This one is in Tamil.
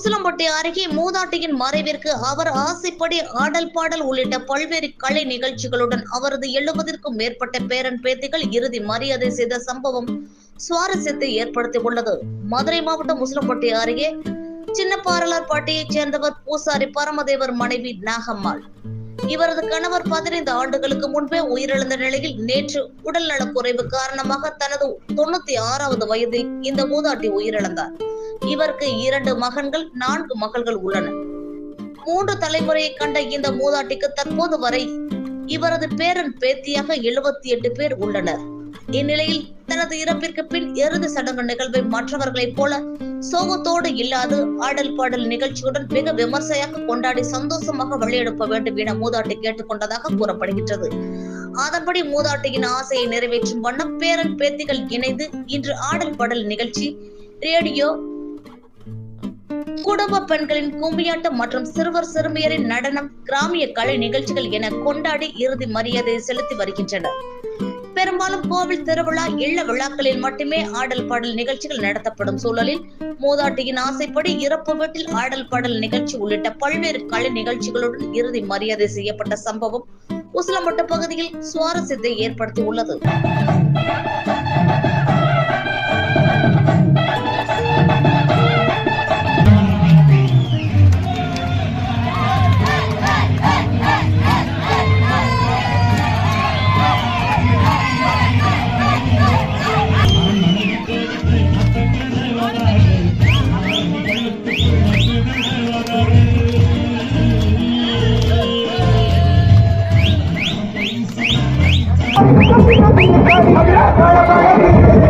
உசிலம்பட்டி அருகே மூதாட்டியின் மறைவிற்கு அவர் ஆசைப்படி ஆடல் பாடல் உள்ளிட்ட பல்வேறு கலை நிகழ்ச்சிகளுடன் அவரது எழுபதிற்கும் மேற்பட்ட பேரன் பேத்திகள் இறுதி மரியாதை செய்த சம்பவம் சுவாரஸ்யத்தை ஏற்படுத்தியுள்ளது. மதுரை மாவட்டம் உசிலம்பட்டி அருகே சின்ன பாரலார்பாட்டியைச் சேர்ந்தவர் பூசாரி பரமதேவர் மனைவி நாகம்மாள். இவரது கணவர் பதினைந்து ஆண்டுகளுக்கு முன்பே உயிரிழந்த நிலையில் நேற்று உடல் நலக்குறைவு காரணமாக தனது தொண்ணூத்தி ஆறாவது வயதில் இந்த மூதாட்டி உயிரிழந்தார். இவருக்கு இரண்டு மகன்கள் நான்கு மகள்கள் உள்ளனர் மூன்று தலைமுறையை கண்ட இந்த மூதாட்டிக்கு தற்போது வரை இவரது பேரன் பேத்தியாக எழுபத்தி எட்டு பேர் உள்ளனர். இந்நிலையில் தனது இறப்பிற்கு பின் இறுதி சடங்கு நிகழ்வை மற்றவர்களைப் போல சோகத்தோடு இல்லாது ஆடல் பாடல் நிகழ்ச்சியுடன் மிக விமர்சையாக கொண்டாடி சந்தோஷமாக வழியெடுப்ப வேண்டும் என மூதாட்டி கேட்டுக்கொண்டதாக கூறப்படுகின்றது. அதன்படி மூதாட்டியின் ஆசையை நிறைவேற்றும் வண்ணம் பேரன் பேத்திகள் இணைந்து இன்று ஆடல் பாடல் நிகழ்ச்சி ரேடியோ குடும்ப பெண்களின் கும்மியாட்டம் மற்றும் சிறுவர் சிறுமியரின் நடனம் கிராமிய கலை நிகழ்ச்சிகள் என கொண்டாடி இறுதி மரியாதை செலுத்தி வருகின்றனர். பெரும்பாலும் கோவில் திருவிழா இல்ல விழாக்களில் மட்டுமே ஆடல் பாடல் நிகழ்ச்சிகள் நடத்தப்படும் சூழலில் மூதாட்டியின் ஆசைப்படி இறப்பு வீட்டில் ஆடல் பாடல் நிகழ்ச்சி உள்ளிட்ட பல்வேறு கலை நிகழ்ச்சிகளுடன் இறுதி மரியாதை செய்யப்பட்ட சம்பவம் உசிலமட்ட பகுதியில் சுவாரஸ்யத்தை ஏற்படுத்தி உள்ளது Thank you.